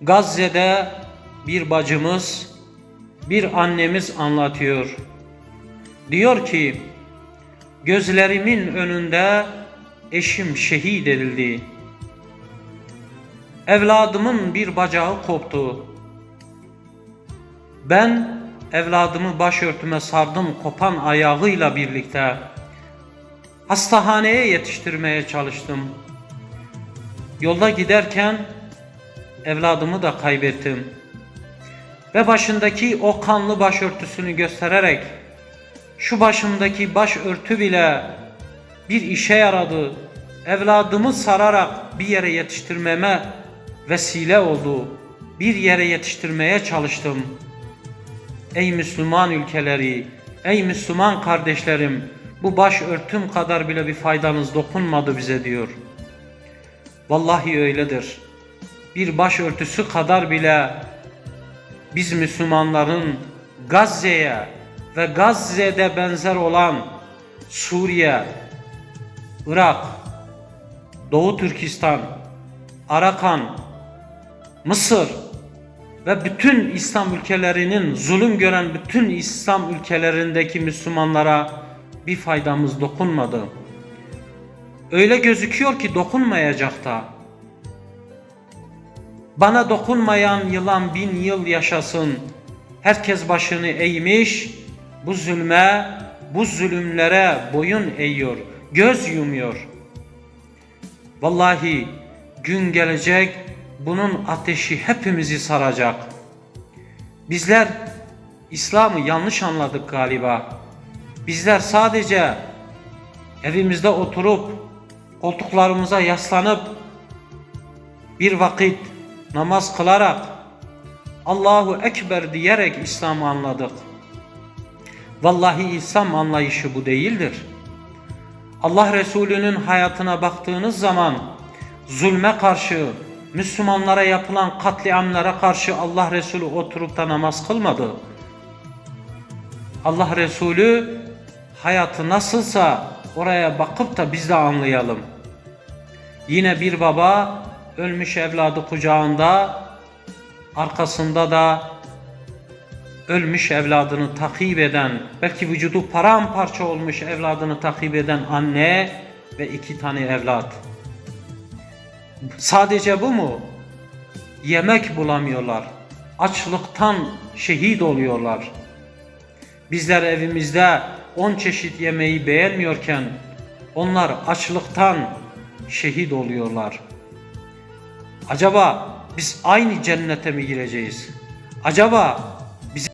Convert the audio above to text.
Gazze'de bir bacımız, bir annemiz anlatıyor. Diyor ki, gözlerimin önünde eşim şehit edildi. Evladımın bir bacağı koptu. Ben evladımı başörtüme sardım kopan ayağıyla birlikte. Hastahaneye yetiştirmeye çalıştım. Yolda giderken evladımı da kaybettim. Ve başındaki o kanlı başörtüsünü göstererek şu başımdaki başörtü bile bir işe yaradı. Evladımı sararak bir yere yetiştirmeme vesile oldu. Bir yere yetiştirmeye çalıştım. Ey Müslüman ülkeleri, ey Müslüman kardeşlerim, bu başörtüm kadar bile bir faydanız dokunmadı bize diyor. Vallahi öyledir. Bir başörtüsü kadar bile biz Müslümanların Gazze'ye ve Gazze'de benzer olan Suriye, Irak, Doğu Türkistan, Arakan, Mısır ve bütün İslam ülkelerinin zulüm gören bütün İslam ülkelerindeki Müslümanlara bir faydamız dokunmadı. Öyle gözüküyor ki dokunmayacak da. Bana dokunmayan yılan bin yıl yaşasın. Herkes başını eğmiş, bu zulme, bu zulümlere boyun eğiyor, göz yumuyor. Vallahi gün gelecek, bunun ateşi hepimizi saracak. Bizler İslam'ı yanlış anladık galiba. Bizler sadece evimizde oturup koltuklarımıza yaslanıp bir vakit namaz kılarak Allahu Ekber diyerek İslam'ı anladık. Vallahi İslam anlayışı bu değildir. Allah Resulü'nün hayatına baktığınız zaman zulme karşı, Müslümanlara yapılan katliamlara karşı Allah Resulü oturup da namaz kılmadı. Allah Resulü hayatı nasılsa oraya bakıp da biz de anlayalım. Yine bir baba ölmüş evladı kucağında arkasında da ölmüş evladını takip eden, belki vücudu paramparça olmuş evladını takip eden anne ve iki tane evlat. Sadece bu mu? Yemek bulamıyorlar. Açlıktan şehit oluyorlar. Bizler evimizde on çeşit yemeği beğenmiyorken onlar açlıktan şehit oluyorlar. Acaba biz aynı cennete mi gireceğiz? Acaba